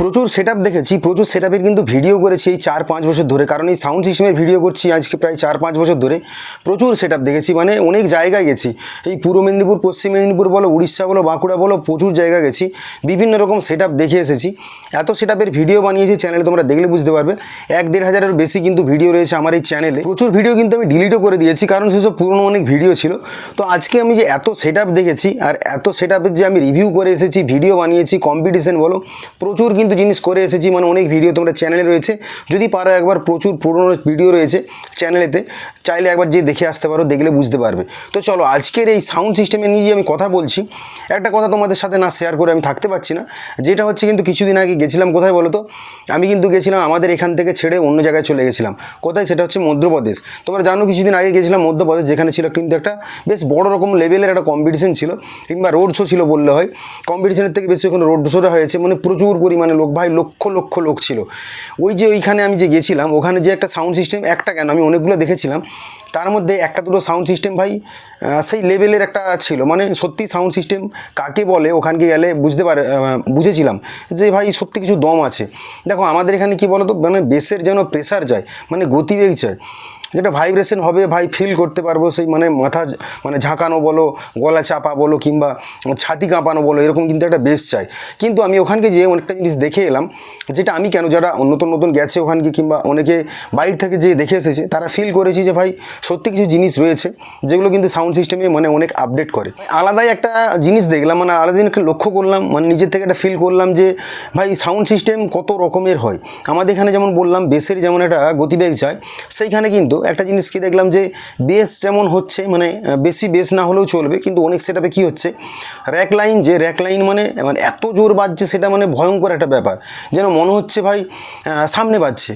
প্রচুর সেট দেখেছি, প্রচুর সেট কিন্তু ভিডিও করেছি এই চার পাঁচ বছর ধরে। কারণ এই সাউন্ড সিস্টেমের ভিডিও করছি আজকে প্রায় চার পাঁচ বছর ধরে। প্রচুর সেট দেখেছি মানে অনেক জায়গায় গেছি। এই পূর্ব মেদিনীপুর, পশ্চিম মেদিনীপুর বলো, উড়িষ্যা বলো, বাঁকুড়া বলো, প্রচুর জায়গা গেছি। বিভিন্ন রকম সেট দেখে এসেছি। এত সেট ভিডিও বানিয়েছি চ্যানেলে তোমরা দেখলে বুঝতে পারবে। এক দেড় হাজারের বেশি কিন্তু ভিডিও রয়েছে আমার এই চ্যানেলে প্রচুর ভিডিও কিন্তু আমি ডিলিটও করে দিয়েছি, কারণ সেসব পুরনো অনেক ভিডিও ছিল। তো আজকে আমি যে এত সেট দেখেছি, আর এত সেট যে আমি রিভিউ করে এসেছি ভিডিও বানিয়েছি কম্পিটিশন বলো, প্রচুর কিন্তু জিনিস করে এসেছি মানে অনেক ভিডিও তোমরা চ্যানেলে রয়েছে। যদি পারো একবার প্রচুর পুরনো ভিডিও রয়েছে চ্যানেলেতে চাইলে একবার যে দেখে আসতে পারো, দেখলে বুঝতে পারবে। তো চলো, আজকের এই সাউন্ড সিস্টেমে নিয়ে যে আমি কথা বলছি, একটা কথা তোমাদের সাথে না শেয়ার করে আমি থাকতে পারছি না। যেটা হচ্ছে কিন্তু কিছুদিন আগে গেছিলাম, কোথায় বলো তো? আমি কিন্তু গেছিলাম আমাদের এখান থেকে ছেড়ে অন্য জায়গায় চলে গেছিলাম। কোথায়? সেটা হচ্ছে মধ্যপ্রদেশ। তোমরা জানো কিছুদিন আগে গেছিলাম মধ্যপ্রদেশ, যেখানে ছিল কিন্তু একটা বেশ বড় রকম লেভেলের একটা কম্পিটিশন ছিল, কিংবা রোড শো ছিল বললে হয়। কম্পিটিশনের থেকে বেশি ওখানে রোড শোটা হয়েছে মানে প্রচুর পরিমাণে লোক, ভাই লক্ষ লক্ষ লোক ছিল। ওই যে ওইখানে আমি যে গেছিলাম, ওখানে যে একটা সাউন্ড সিস্টেম একটা কেন, আমি অনেকগুলো দেখেছিলাম, তার মধ্যে একটা দুটো সাউন্ড সিস্টেম ভাই সেই লেভেলের একটা ছিল। মানে সত্যি সাউন্ড সিস্টেম কাকে বলে, ওখানকে গেলে বুঝতে পারে বুঝেছিলাম যে, ভাই, সত্যি কিছু দম আছে। দেখো, আমাদের এখানে কি বলো তো মানে বেসের যেন প্রেসার যায় মানে গতিবেগ চায় যেটা ভাইব্রেশন হবে, ভাই ফিল করতে পারব, সেই মানে মাথা মানে ঝাঁকানো বলো, গলা চাপা বলো, কিংবা ছাতি কাঁপানো বলো, এরকম কিন্তু একটা বেস চাই। কিন্তু আমি ওখানকে যেয়ে অনেকটা জিনিস দেখে এলাম, যেটা আমি কেন, যারা নতুন নতুন গেছে ওখানকে, কিংবা অনেকে বাইরে থেকে যে দেখে এসেছে, তারা ফিল করেছি যে, ভাই সত্যি কিছু জিনিস রয়েছে, যেগুলো কিন্তু সাউন্ড সিস্টেমে মানে অনেক আপডেট করে। আলাদাই একটা জিনিস দেখলাম মানে আলাদা জিনিসকে লক্ষ্য করলাম মানে নিজের থেকে একটা ফিল করলাম যে, ভাই সাউন্ড সিস্টেম কত রকমের হয়। আমাদের এখানে যেমন বললাম বেসের যেমন একটা গতিবেগ চায় সেইখানে কিন্তু একটা জিনিস কি দেখলাম যে বেস যেমন হচ্ছে মানে বেশি বেস না হলেও চলবে, কিন্তু অনেক সেটাপে কী হচ্ছে? র্যাক লাইন যে র্যাক লাইন মানে মানে এত জোর বাজছে সেটা মানে ভয়ঙ্কর একটা ব্যাপার। যেন মনে হচ্ছে ভাই সামনে বাজছে।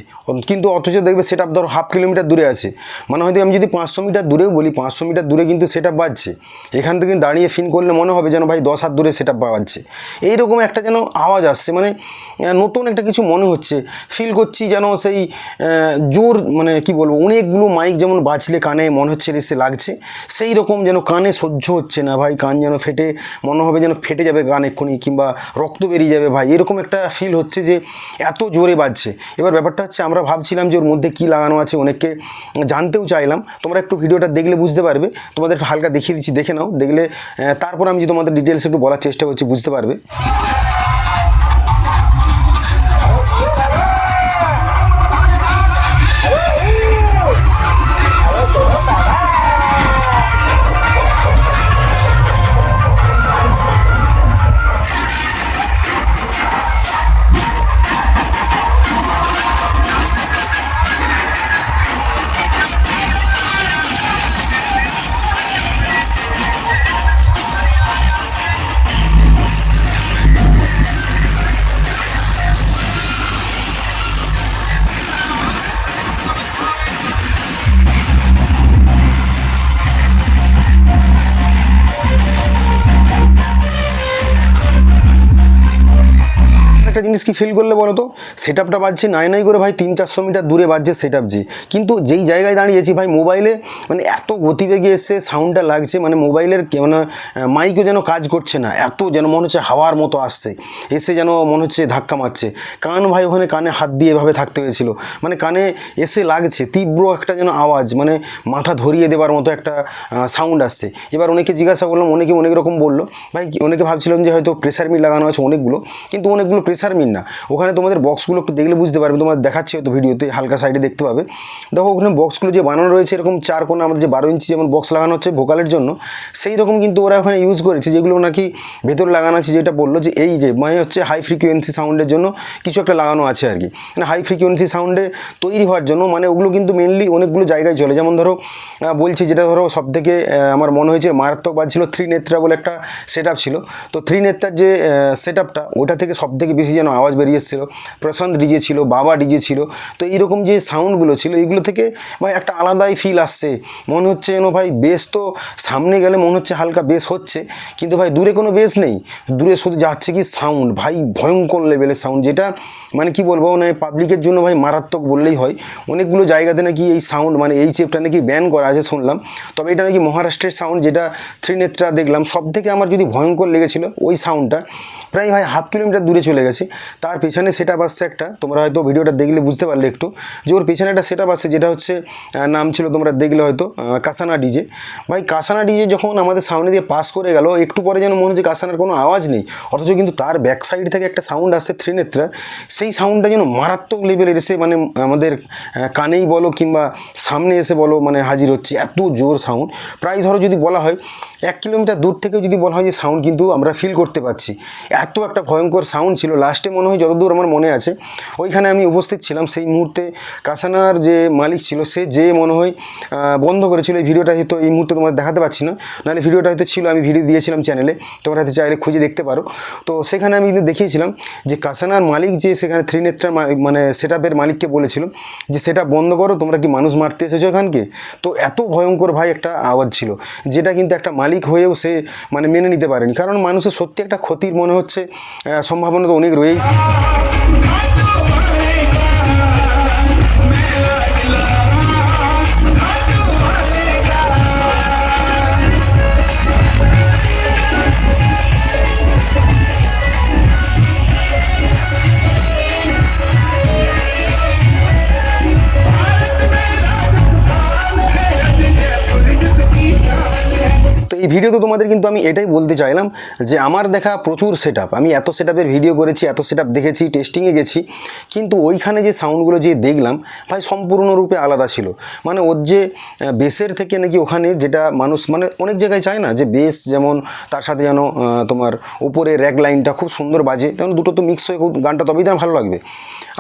কিন্তু অথচ দেখবে সেট ধরো হাফ কিলোমিটার দূরে আছে। মানে হয়তো আমি যদি পাঁচশো মিটার দূরেও বলি, পাঁচশো মিটার দূরে কিন্তু সেট বাজছে। এখান থেকে দাঁড়িয়ে ফিন করলে মনে হবে যেন ভাই দশ হাত দূরে সেট বাজছে। এইরকম একটা যেন আওয়াজ আসছে মানে নতুন একটা কিছু মনে হচ্ছে। ফিল করছি যেন সেই জোর মানে কি বলব অনেকগুলো মাইক যেমন বাজলে কানে মনে হচ্ছে এসে লাগছে, সেই রকম যেন কানে সহ্য হচ্ছে না ভাই, কান যেন ফেটে, মনে হবে যেন ফেটে যাবে গান এক্ষুনি কিংবা রক্ত বেরিয়ে যাবে ভাই, এরকম একটা ফিল হচ্ছে যে এত জোরে বাজছে। এবার ব্যাপারটা হচ্ছে আমরা ভাবছিলাম যে ওর মধ্যে কী লাগানো আছে, অনেককে জানতেও চাইলাম। তোমরা একটু ভিডিওটা দেখলে বুঝতে পারবে। তোমাদের হালকা দেখিয়ে দিচ্ছি, দেখে নাও। দেখলে তারপর আমি যে তোমাদের ডিটেলস একটু বলার চেষ্টা করছি, বুঝতে পারবে। জিনিস কি ফিল করলে বলো তো সেট আপটা বাজছে নাই নাই করে ভাই তিন চারশো মিটার দূরে বাজছে সেট আপ জি কিন্তু যেই জায়গায় দাঁড়িয়েছি ভাই মোবাইলে মানে এত গতিবেগে এসে সাউন্ডটা লাগছে মানে মোবাইলের মানে মাইকও যেন কাজ করছে না, এত যেন মনে হচ্ছে হাওয়ার মতো আসছে, এসে যেন মনে হচ্ছে ধাক্কা মারছে। কান ভাই ওখানে কানে হাত দিয়ে এভাবে থাকতে হয়েছিল। মানে কানে এসে লাগছে, তীব্র একটা যেন আওয়াজ মানে মাথা ধরিয়ে দেওয়ার মতো একটা সাউন্ড আসছে। এবার অনেকে জিজ্ঞাসা করলাম, অনেকে অনেক রকম বলল। ভাই, অনেকে ভাবছিলাম যে হয়তো প্রেসার মিট লাগানো আছে অনেকগুলো, কিন্তু অনেকগুলো প্রেসার না। ওখানে তোমাদের বক্সগুলো একটু দেখলে বুঝতে পারবে, তোমার দেখাচ্ছি হয়তো ভিডিওতে, হালকা সাইডে দেখতে পাবে। দেখো, ওখানে বক্সগুলো যে বানানো রয়েছে, এরকম চার কোণে আমাদের যে বারো ইঞ্চি যেমন বক্স লাগানো হচ্ছে ভোকালের জন্য, সেই রকম কিন্তু ওরা ওখানে ইউজ করেছে, যেগুলো নাকি ভেতরে লাগানো আছে, যেটা বলল যে এই যে মানে হচ্ছে হাই ফ্রিকোয়েন্সি সাউন্ডের জন্য কিছু একটা লাগানো আছে আর কি। মানে হাই ফ্রিকোয়েন্সি সাউন্ডে তৈরি হওয়ার জন্য মানে ওগুলো কিন্তু মেনলি অনেকগুলো জায়গায় চলে। যেমন ধরো বলছি যেটা ধরো সব থেকে আমার মনে হয়েছে মারাত্মক বাজছিল থ্রি নেত্রা বলে একটা সেট ছিল। তো থ্রি নেত্রার যে সেট ওটা থেকে সব থেকে বেশি যেন আওয়াজ বেরিয়ে এসেছিল প্রশান্ত ডিজে ছিল, বাবা ডিজে ছিল, তো এইরকম যে সাউন্ডগুলো ছিল এইগুলো থেকে ভাই একটা আলাদাই ফিল আসছে। মনে হচ্ছে যেন ভাই বেশ তো সামনে গেলে মনে হচ্ছে হালকা বেশ হচ্ছে, কিন্তু ভাই দূরে কোনো বেশ নেই। দূরে শুধু যাচ্ছে কি সাউন্ড ভাই ভয়ঙ্কর লেভেলের সাউন্ড যেটা মানে কি বলব মানে পাবলিকের জন্য ভাই মারাত্মক বললেই হয়। অনেকগুলো জায়গাতে নাকি এই সাউন্ড মানে এই চেপটা নাকি ব্যান করা আছে শুনলাম। তবে এটা নাকি মহারাষ্ট্রের সাউন্ড যেটা ত্রিনেত্রা দেখলাম সব থেকে আমার যদি ভয়ঙ্কর লেগেছিলো ওই সাউন্ডটা প্রায় ভাই হাফ কিলোমিটার দূরে চলে গেছে। তার পেছনে সেট আপ আসছে একটা। তোমরা হয়তো ভিডিওটা দেখলে বুঝতে পারলে একটু। যে ওর পেছনে একটা সেট আপ আসছে, যেটা হচ্ছে নাম ছিল তোমরা দেখলে হয়তো কাসানা ডিজে। ভাই, কাসানা ডিজে যখন আমাদের সামনে দিয়ে পাস করে গেল, একটু পরে যেন মনে হচ্ছে কাসানার কোনো আওয়াজ নেই। অথচ কিন্তু তার ব্যাক সাইড থেকে একটা সাউন্ড আসছে ত্রিনেত্রা। সেই সাউন্ডটা যেন মারাত্মক লেভেলের এসে মানে আমাদের কানেই বলো কিংবা সামনে এসে বলো মানে হাজির হচ্ছে। এত জোর সাউন্ড প্রায় ধরো যদি বলা হয়, এক কিলোমিটার দূর থেকেও যদি বলা হয় যে সাউন্ড কিন্তু আমরা ফিল করতে পারছি। এত একটা ভয়ঙ্কর সাউন্ড ছিল। লাস্টে মনে হয় যতদূর আমার মনে আছে, ওইখানে আমি উপস্থিত ছিলাম। সেই মুহূর্তে কাসানার যে মালিক ছিল, সে যে মনে হয় বন্ধ করেছিল এই ভিডিওটা, হয়তো এই মুহূর্তে তোমার দেখাতে পারছি না। নাহলে ভিডিওটা হয়তো ছিল, আমি ভিডিও দিয়েছিলাম চ্যানেলে তোমরা হয়তো চাইলে খুঁজে দেখতে পারো। তো সেখানে আমি কিন্তু দেখিয়েছিলাম যে কাসানার মালিক যে সেখানে থ্রি নেটটার মানে সেট মালিককে বলেছিল যে সেটা বন্ধ করো, তোমরা কি মানুষ মারতে এসেছ এখানকে? তো এত ভয়ঙ্কর ভাই একটা আওয়াজ ছিল, যেটা কিন্তু একটা মালিক হয়েও সে মানে মেনে নিতে পারেনি। কারণ মানুষের সত্যি একটা ক্ষতির মনে হচ্ছে সম্ভাবনা তো অনেক রয়েইছে তো এই ভিডিওতে তোমাদের কিন্তু আমি এটাই বলতে চাইলাম যে আমার দেখা প্রচুর সেট আমি এত সেট ভিডিও করেছি, এত সেট দেখেছি টেস্টিংয়ে গেছি, কিন্তু ওইখানে যে সাউন্ডগুলো যে দেখলাম, ভাই সম্পূর্ণরূপে আলাদা ছিল। মানে ওর যে বেসের থেকে নাকি ওখানে যেটা মানুষ মানে অনেক জায়গায় চায় না যে বেস যেমন তার সাথে যেন তোমার উপরে র্যাক লাইনটা খুব সুন্দর বাজে তেমন দুটো তো মিক্স হয়ে গানটা তবেই যেন ভালো লাগবে।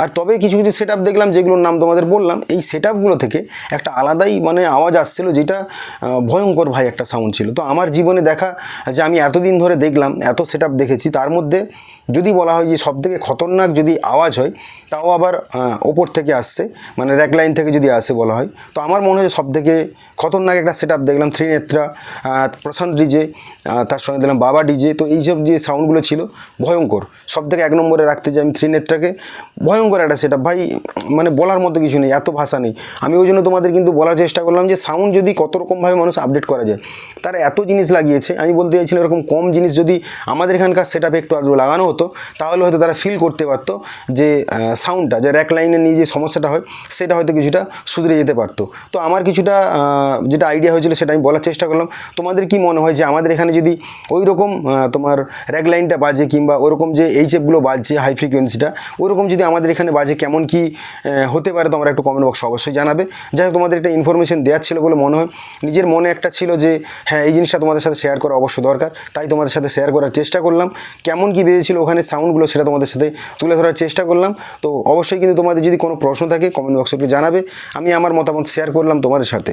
আর তবে কিছু কিছু সেট দেখলাম যেগুলোর নাম তোমাদের বললাম, এই সেট থেকে একটা আলাদাই মানে আওয়াজ আসছিল যেটা ভয়ঙ্কর ভাই একটা সাউন্ড ছিল। তো আমার জীবনে দেখা যে আমি এতদিন ধরে দেখলাম, এত সেট দেখেছি, তার মধ্যে যদি বলা হয় যে সবথেকে খতরনাক যদি আওয়াজ হয়, তাও আবার ওপর থেকে আসছে মানে র্যাক লাইন থেকে যদি আসে বলা হয়, তো আমার মনে হয় সব থেকে খতরনাক একটা সেট দেখলাম থ্রি নেত্রা প্রশান্ত ডিজে তার সঙ্গে দিলাম বাবা ডিজে, তো এইসব যে সাউন্ডগুলো ছিল ভয়ঙ্কর। সব থেকে এক নম্বরে রাখতে যাই আমি থ্রি নেত্রাকে ভয়ঙ্কর একটা সেট ভাই মানে বলার মতো কিছু নেই, এত ভাষা নেই। আমি ওই জন্য তোমাদের কিন্তু বলার চেষ্টা করলাম যে সাউন্ড যদি কত রকমভাবে মানুষ আপডেট করা যায়, তারা এত জিনিস লাগিয়েছে। আমি বলতে চাইছিলাম এরকম কম জিনিস যদি আমাদের এখানকার সেট আপে একটু আধটু লাগানো হতো, তাহলে হয়তো তারা ফিল করতে পারতো যে সাউন্ডটা যে র্যাক লাইনে নিয়ে যে সমস্যাটা হয়, সেটা হয়তো কিছুটা সুধরে যেতে পারতো। তো আমার কিছুটা যেটা আইডিয়া হয়েছিল সেটা আমি বলার চেষ্টা করলাম। তোমাদের কি মনে হয় যে আমাদের এখানে যদি ওই রকম তোমার র্যাক লাইনটা বাজে কিংবা ওরকম যে এইচএফগুলো বাজছে হাই ফ্রিকোয়েন্সিটা ওরকম যদি আমাদের এখানে বাজে, কেমন কি হতে পারে তোমরা একটু কমেন্ট বক্সে অবশ্যই জানাবে। যাই হোক, তোমাদের একটা ইনফরমেশন দেওয়ার ছিল বলে মনে হয়। নিজের মনে একটা ছিল যে হ্যাঁ এই জিনিসটা তোমাদের সাথে শেয়ার করা অবশ্য দরকার। তাই তোমাদের সাথে শেয়ার করার চেষ্টা করলাম। কেমন কী বেজেছিল ওখানে সাউন্ডগুলো সেটা তোমাদের সাথে তুলে ধরার চেষ্টা করলাম। তো অবশ্যই কিন্তু তোমাদের যদি কোনো প্রশ্ন থাকে কমেন্ট বক্সে জানাবে। আমি আমার মতামত শেয়ার করলাম তোমাদের সাথে।